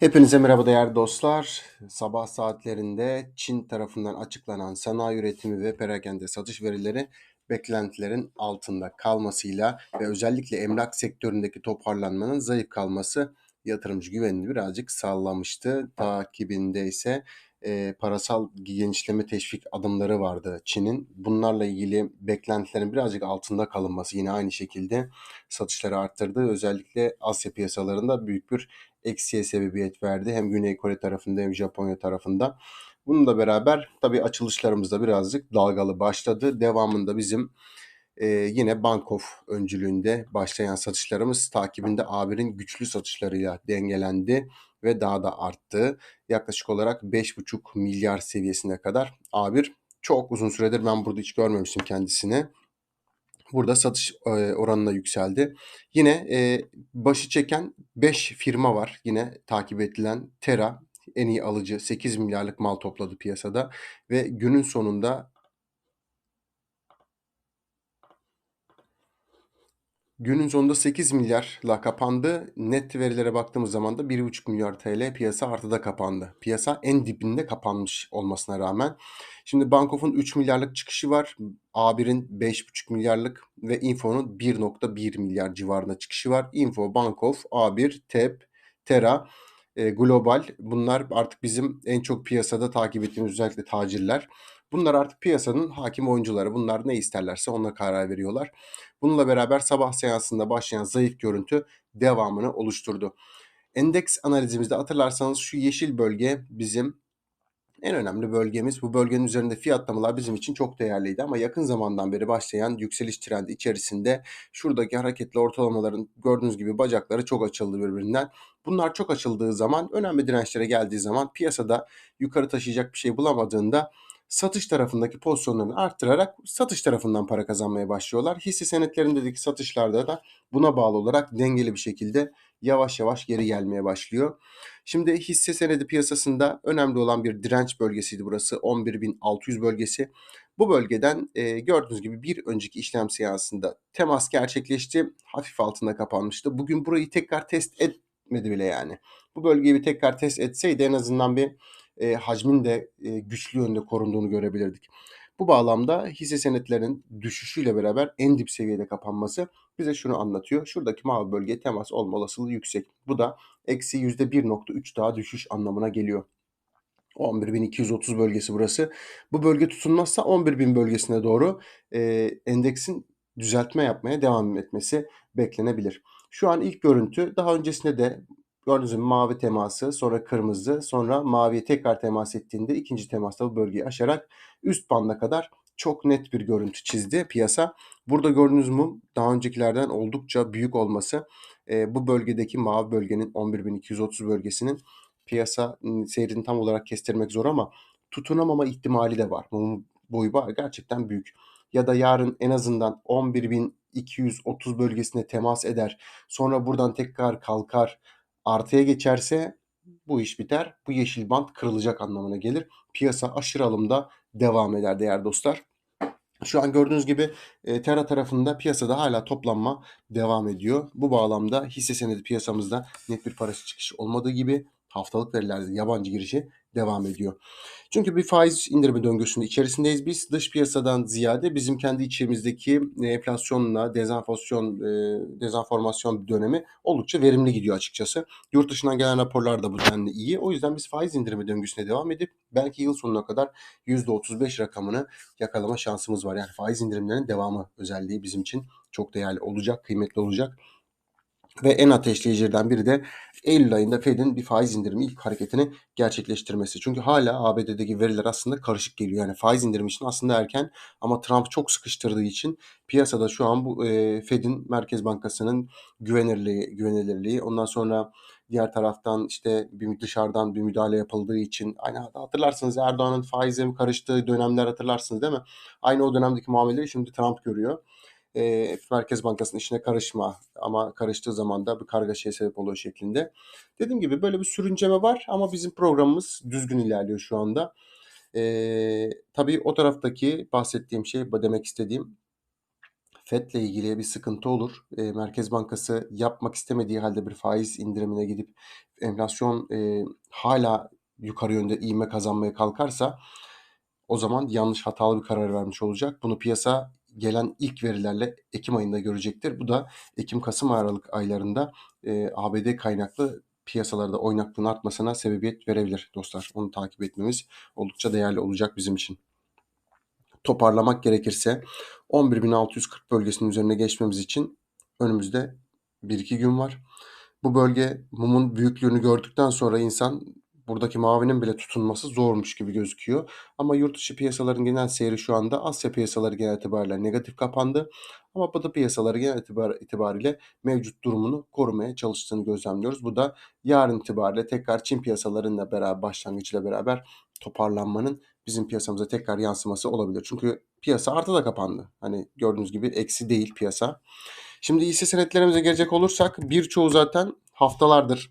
Hepinize merhaba değerli dostlar. Sabah saatlerinde Çin tarafından açıklanan sanayi üretimi ve perakende satış verileri beklentilerin altında kalmasıyla ve özellikle emlak sektöründeki toparlanmanın zayıf kalması yatırımcı güvenini birazcık sağlamıştı. Takibinde ise e, parasal genişleme teşvik adımları vardı Çin'in. Bunlarla ilgili beklentilerin birazcık altında kalınması yine aynı şekilde satışları arttırdı. Özellikle Asya piyasalarında büyük bir eksiye sebebiyet verdi. Hem Güney Kore tarafında hem Japonya tarafında. Bununla beraber tabii açılışlarımız da birazcık dalgalı başladı. Devamında bizim e, yine Bankof öncülüğünde başlayan satışlarımız takibinde A1'in güçlü satışlarıyla dengelendi ve daha da arttı. Yaklaşık olarak 5,5 milyar seviyesine kadar A1 çok uzun süredir ben burada hiç görmemiştim kendisini. Burada satış e, oranına yükseldi. Yine e, başı çeken 5 firma var. Yine takip edilen Tera en iyi alıcı 8 milyarlık mal topladı piyasada ve günün sonunda Günün sonunda 8 milyarla kapandı. Net verilere baktığımız zaman da 1,5 milyar TL piyasa artıda kapandı. Piyasa en dibinde kapanmış olmasına rağmen. Şimdi Bankof'un 3 milyarlık çıkışı var. A1'in 5,5 milyarlık ve Info'nun 1,1 milyar civarında çıkışı var. Info, Bankof, A1, TEP, Tera, e, Global bunlar artık bizim en çok piyasada takip ettiğimiz özellikle tacirler. Bunlar artık piyasanın hakim oyuncuları. Bunlar ne isterlerse ona karar veriyorlar. Bununla beraber sabah seansında başlayan zayıf görüntü devamını oluşturdu. Endeks analizimizde hatırlarsanız şu yeşil bölge bizim en önemli bölgemiz. Bu bölgenin üzerinde fiyatlamalar bizim için çok değerliydi ama yakın zamandan beri başlayan yükseliş trendi içerisinde şuradaki hareketli ortalamaların gördüğünüz gibi bacakları çok açıldı birbirinden. Bunlar çok açıldığı zaman önemli dirençlere geldiği zaman piyasada yukarı taşıyacak bir şey bulamadığında satış tarafındaki pozisyonlarını arttırarak satış tarafından para kazanmaya başlıyorlar. Hisse senetlerindeki satışlarda da buna bağlı olarak dengeli bir şekilde yavaş yavaş geri gelmeye başlıyor. Şimdi hisse senedi piyasasında önemli olan bir direnç bölgesiydi burası 11.600 bölgesi. Bu bölgeden e, gördüğünüz gibi bir önceki işlem seansında temas gerçekleşti. Hafif altında kapanmıştı. Bugün burayı tekrar test etmedi bile yani. Bu bölgeyi bir tekrar test etseydi en azından bir e, hacmin de e, güçlü yönde korunduğunu görebilirdik. Bu bağlamda hisse senetlerinin düşüşüyle beraber en dip seviyede kapanması bize şunu anlatıyor. Şuradaki mavi bölge temas olma olasılığı yüksek. Bu da eksi %1.3 daha düşüş anlamına geliyor. 11.230 bölgesi burası. Bu bölge tutunmazsa 11.000 bölgesine doğru e, endeksin düzeltme yapmaya devam etmesi beklenebilir. Şu an ilk görüntü daha öncesinde de Gördüğünüz gibi mavi teması, sonra kırmızı, sonra maviye tekrar temas ettiğinde ikinci temasta bu bölgeyi aşarak üst banda kadar çok net bir görüntü çizdi piyasa. Burada gördüğünüz mü daha öncekilerden oldukça büyük olması e, bu bölgedeki mavi bölgenin 11.230 bölgesinin piyasa seyrini tam olarak kestirmek zor ama tutunamama ihtimali de var. Bunun boyu gerçekten büyük. Ya da yarın en azından 11.230 bölgesine temas eder. Sonra buradan tekrar kalkar artıya geçerse bu iş biter. Bu yeşil bant kırılacak anlamına gelir. Piyasa aşırı alımda devam eder değerli dostlar. Şu an gördüğünüz gibi e, Terra tarafında piyasada hala toplanma devam ediyor. Bu bağlamda hisse senedi piyasamızda net bir parası çıkış olmadığı gibi haftalık verilerde yabancı girişi devam ediyor. Çünkü bir faiz indirimi döngüsünün içerisindeyiz biz. Dış piyasadan ziyade bizim kendi içimizdeki e, enflasyonla dezenflasyon, e, dezenformasyon dönemi oldukça verimli gidiyor açıkçası. Yurt dışından gelen raporlar da bu denli iyi. O yüzden biz faiz indirimi döngüsüne devam edip belki yıl sonuna kadar %35 rakamını yakalama şansımız var. Yani faiz indirimlerinin devamı özelliği bizim için çok değerli olacak, kıymetli olacak. Ve en ateşleyicilerden biri de Eylül ayında Fed'in bir faiz indirimi ilk hareketini gerçekleştirmesi. Çünkü hala ABD'deki veriler aslında karışık geliyor. Yani faiz indirimi için aslında erken ama Trump çok sıkıştırdığı için piyasada şu an bu e, Fed'in Merkez Bankası'nın güvenirliği, güvenilirliği ondan sonra diğer taraftan işte bir dışarıdan bir müdahale yapıldığı için aynı hatırlarsınız Erdoğan'ın faize karıştığı dönemler hatırlarsınız değil mi? Aynı o dönemdeki muameleyi şimdi Trump görüyor e, Merkez Bankası'nın işine karışma ama karıştığı zaman da bir kargaşaya sebep oluyor şeklinde. Dediğim gibi böyle bir sürünceme var ama bizim programımız düzgün ilerliyor şu anda. E, tabii o taraftaki bahsettiğim şey, demek istediğim FED'le ilgili bir sıkıntı olur. E, Merkez Bankası yapmak istemediği halde bir faiz indirimine gidip enflasyon e, hala yukarı yönde ivme kazanmaya kalkarsa o zaman yanlış hatalı bir karar vermiş olacak. Bunu piyasa gelen ilk verilerle Ekim ayında görecektir. Bu da Ekim, Kasım, Aralık aylarında e, ABD kaynaklı piyasalarda oynaklığın artmasına sebebiyet verebilir dostlar. Onu takip etmemiz oldukça değerli olacak bizim için. Toparlamak gerekirse 11.640 bölgesinin üzerine geçmemiz için önümüzde 1-2 gün var. Bu bölge mumun büyüklüğünü gördükten sonra insan buradaki mavinin bile tutunması zormuş gibi gözüküyor. Ama yurt dışı piyasaların genel seyri şu anda Asya piyasaları genel itibariyle negatif kapandı. Ama Batı piyasaları genel itibar, itibariyle mevcut durumunu korumaya çalıştığını gözlemliyoruz. Bu da yarın itibariyle tekrar Çin piyasalarıyla beraber başlangıçla beraber toparlanmanın bizim piyasamıza tekrar yansıması olabilir. Çünkü piyasa artıda kapandı. Hani gördüğünüz gibi eksi değil piyasa. Şimdi hisse senetlerimize gelecek olursak birçoğu zaten haftalardır